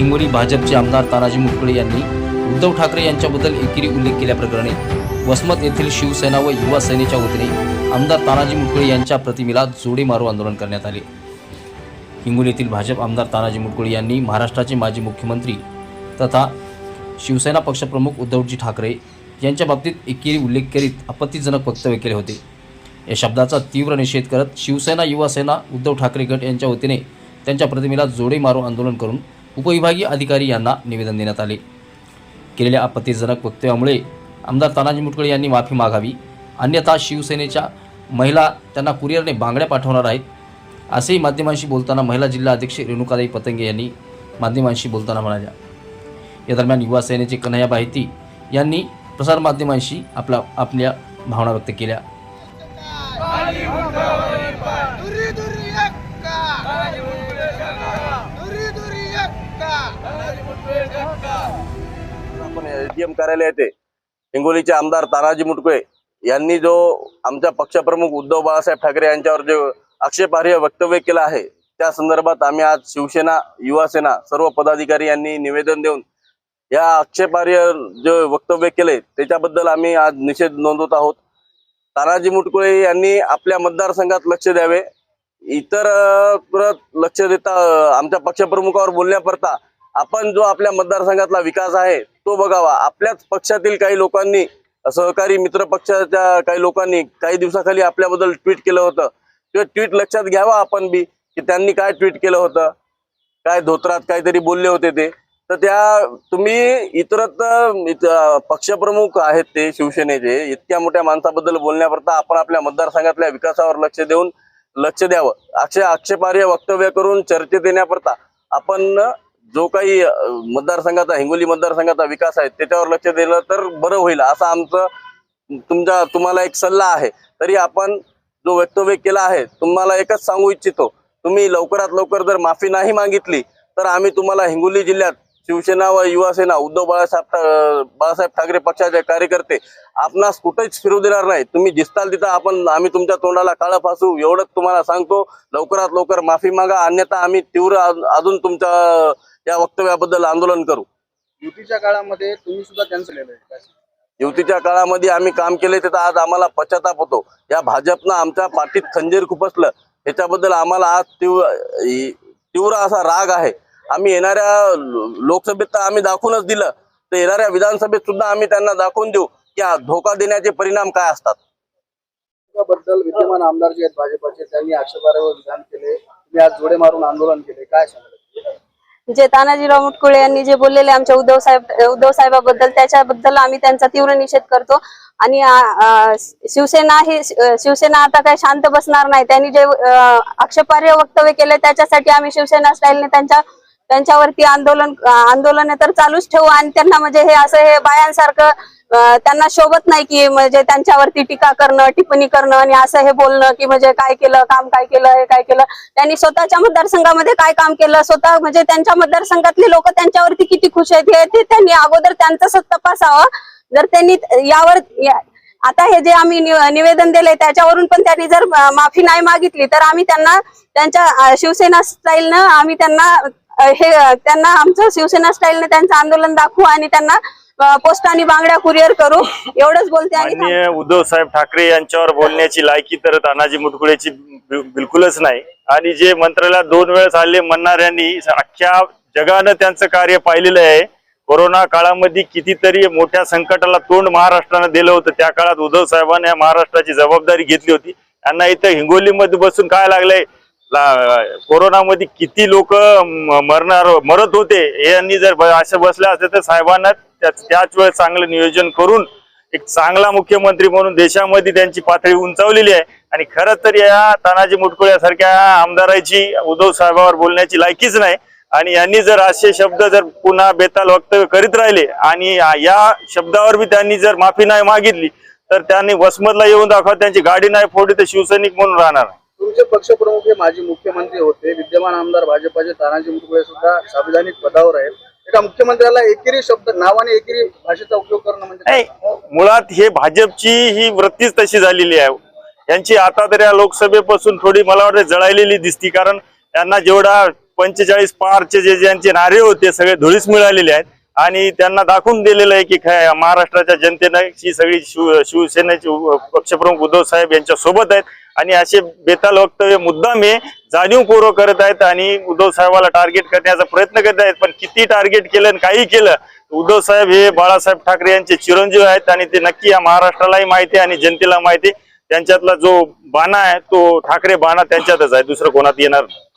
हिंगोली भाजपचे आमदार तानाजी मुटकुळे यांनी उद्धव ठाकरे यांच्याबद्दल एकेरी उल्लेख केल्याप्रकरणी वसमत येथील शिवसेना व युवा सेनेच्या वतीने आमदार तानाजी मुटकुळे यांच्या प्रतिमेला जोडी मारू आंदोलन करण्यात आले. हिंगोली येथील भाजप आमदार तानाजी मुटकुळे यांनी महाराष्ट्राचे माजी मुख्यमंत्री तथा शिवसेना पक्षप्रमुख उद्धवजी ठाकरे यांच्या बाबतीत एकेरी उल्लेख करीत आपत्तीजनक वक्तव्य केले होते. या शब्दाचा तीव्र निषेध करत शिवसेना युवा सेना उद्धव ठाकरे गट यांच्या वतीने त्यांच्या प्रतिमेला जोडे मारो आंदोलन करून उपविभागीय अधिकारी यांना निवेदन देण्यात आले. केलेल्या आपत्तीजनक वक्तव्यामुळे आमदार तानाजी मुटकळे यांनी माफी मागावी. अन्यथा शिवसेनेच्या महिला त्यांना कुरिअरने बांगड्या पाठवणार आहेत असेही माध्यमांशी बोलताना महिला जिल्हा अध्यक्ष रेणुकादाई पतंगे यांनी माध्यमांशी बोलताना म्हणाल्या. या दरम्यान युवा सेनेचे कन्हैया बाहिती यांनी प्रसारमाध्यमांशी आपला आपल्या भावना व्यक्त केल्या. एसडीएम कार्यालय येथे हिंगोलीचे आमदार तानाजी मुटकुळे यांनी जो आमच्या पक्षप्रमुख उद्धव बाळासाहेब ठाकरे यांच्यावर जे आक्षेपार्ह वक्तव्य केलं आहे त्या संदर्भात आम्ही आज शिवसेना युवासेना सर्व पदाधिकारी यांनी निवेदन देऊन या आक्षेपार्ह जे वक्तव्य केले त्याच्याबद्दल आम्ही आज निषेध नोंदवत आहोत. तानाजी मुटकुळे यांनी आपल्या मतदारसंघात लक्ष द्यावे. इतर लक्ष देता आमच्या पक्षप्रमुखावर बोलण्याकरता आपण जो आपल्या मतदारसंघातला विकास आहे तो बघावा. आपल्याच पक्षातील काही लोकांनी सहकारी मित्र पक्षाच्या काही लोकांनी काही दिवसाखाली आपल्याबद्दल ट्विट केलं होतं. ते ट्विट लक्षात घ्यावा आपण बी की त्यांनी काय ट्विट केलं होतं. काय धोत्रात काहीतरी बोलले होते ते. तर त्या तुम्ही इतरत पक्षप्रमुख आहेत ते शिवसेनेचे इतक्या मोठ्या माणसाबद्दल बोलण्याकरता आपण आपल्या मतदारसंघातल्या विकासावर लक्ष देऊन लक्ष द्यावं. अक्षय आक्षेपार्ह वक्तव्य करून चर्चेत येण्याकरता आपण जो काही मतदारसंघाचा हिंगोली मतदारसंघाचा विकास आहे त्याच्यावर लक्ष दिलं तर बरं होईल असं आमचं तुमचा तुम्हाला एक सल्ला आहे. तरी आपण जो वक्तव्य केला आहे तुम्हाला एकच सांगू इच्छितो. तुम्ही लवकरात लवकर जर माफी नाही मागितली तर आम्ही तुम्हाला हिंगोली जिल्ह्यात शिवसेना व युवासेना उद्धव बाळासाहेब ठा- बाळासाहेब ठाकरे पक्षाचे कार्यकर्ते आपणास कुठेच फिरू देणार नाही. तुम्ही दिसताल तिथं आपण आम्ही तुमच्या तोंडाला काळं फासू एवढंच तुम्हाला सांगतो. लवकरात लवकर माफी मागा अन्यथा आम्ही तीव्र अजून तुमच्या या वक्तव्याबद्दल आंदोलन करू. युतीच्या काळामध्ये तुम्ही सुद्धा कॅन्सल युतीच्या काळामध्ये आम्ही काम केले त्याचा आज आम्हाला पश्चाताप होतो. या भाजपनं आमच्या पाठीत खंजीर खुपसलं. ह्याच्याबद्दल आम्हाला आज तीव्र तीव्र असा राग आहे. आम्ही येणाऱ्या लोकसभेत तर आम्ही दाखवूनच दिलं. तर येणाऱ्या विधानसभेत सुद्धा आम्ही त्यांना दाखवून देऊ. की धोका देण्याचे परिणाम काय असतात? बद्दल विद्यमान आमदार जे आहेत भाजपचे त्यांनी आक्षेपार्ह विधान केले. तुम्ही आज जोडे मारून आंदोलन केले. काय सांगाल? जे तानाजीराव मुटकुळे यांनी जे बोललेले आमच्या उद्धव साहेब उद्धव साहेबाबद्दल त्याच्याबद्दल आम्ही त्यांचा तीव्र निषेध करतो. आणि शिवसेना ही शिवसेना आता काय शांत बसणार नाही. त्यांनी जे अ, आक्षेपार्ह वक्तव्य केले त्याच्यासाठी आम्ही शिवसेना स्टाईलने त्यांच्या त्यांच्यावरती आंदोलन आंदोलन तर चालूच ठेवू आणि त्यांना म्हणजे हे असं हे बायांसारखं त्यांना शोभत नाही की म्हणजे त्यांच्यावरती टीका करणं टिप्पणी करणं आणि असं हे बोलणं की म्हणजे काय केलं काम काय केलं हे काय केलं. त्यांनी स्वतःच्या मतदारसंघामध्ये काय काम केलं स्वतः म्हणजे त्यांच्या मतदारसंघातले लोक त्यांच्यावरती किती खुश आहेत हे ते त्यांनी अगोदर त्यांचं तपासावं. जर त्यांनी यावर आता हे जे आम्ही निवेदन दिले त्याच्यावरून पण त्यांनी जर माफी नाही मागितली तर आम्ही त्यांना त्यांच्या शिवसेना स्टाईलनं आम्ही त्यांना हे त्यांना आमचं शिवसेना स्टाईलनं त्यांचं आंदोलन दाखवू आणि त्यांना पोस्टाने बांगड्या कुरिअर करू. एवढंच बोलते आणि उद्धव साहेब ठाकरे यांच्यावर बोलण्याची लायकी तर तानाजी मुटकुळेची बिलकुलच नाही. आणि जे मंत्र्याला दोन वेळेस आले म्हणणाऱ्यांनी अख्ख्या जगानं त्यांचं कार्य पाहिलेलं आहे. कोरोना काळामध्ये कितीतरी मोठ्या संकटाला तोंड महाराष्ट्रानं दिलं होतं. त्या काळात उद्धव साहेबांनी महाराष्ट्राची जबाबदारी घेतली होती. त्यांना इथं हिंगोलीमध्ये बसून काय लागलंय? कोरोनामध्ये किती लोक मरणार मरत होते यांनी जर असं बसले असते तर साहेबांना त्याच त्याच वेळेस चांगलं नियोजन करून एक चांगला मुख्यमंत्री म्हणून देशामध्ये त्यांची पातळी उंचावलेली आहे. आणि खरं तर या तानाजी मुटकुळ्यासारख्या आमदाराची उद्धव साहेबांवर बोलण्याची लायकीच नाही. आणि यांनी जर असे शब्द जर पुन्हा बेताल वक्तव्य करीत राहिले आणि या- या शब्दावर बी त्यांनी जर माफी नाही मागितली तर त्यांनी वसमतला येऊन दाखवा त्यांची गाडी नाही फोडली तर शिवसैनिक म्हणून राहणार. तुमचे पक्षप्रमुख हे माजी मुख्यमंत्री होते. विद्यमान आमदार भाजपाचे तानाजी मुटकुळे सुद्धा संविधानिक पदावर आहेत. एका मुख्यमंत्र्याला एकेरी शब्द नावाने एकेरी भाषेचा उपयोग करणं म्हणजे मुळात हे भाजपची ही वृत्तीच तशी झालेली आहे. यांची आता तर या लोकसभेपासून थोडी मला वाटतं जळालेली दिसती कारण त्यांना जेवढा पंचेचाळीस पारचे जे ज्यांचे नारे होते सगळे धुळीस मिळालेले आहेत. आणि त्यांना दाखवून दिलेलं आहे की काय महाराष्ट्राच्या जनतेनं ही सगळी शिव शिवसेनेचे पक्षप्रमुख उद्धव साहेब यांच्या सोबत आहेत. आणि असे बेताल वक्तव्य मुद्दाम हे जाणीवपूर्वक करत आहेत आणि उद्धव साहेबाला टार्गेट करण्याचा प्रयत्न करत आहेत. पण किती टार्गेट केलं आणि काही केलं? उद्धव साहेब हे बाळासाहेब ठाकरे यांचे चिरंजीव आहेत आणि ते नक्की या महाराष्ट्रालाही माहिती आहे आणि जनतेला माहिती आहे. त्यांच्यातला जो बाणा आहे तो ठाकरे बाणा त्यांच्यातच आहे. दुसरं कोणात येणार नाही.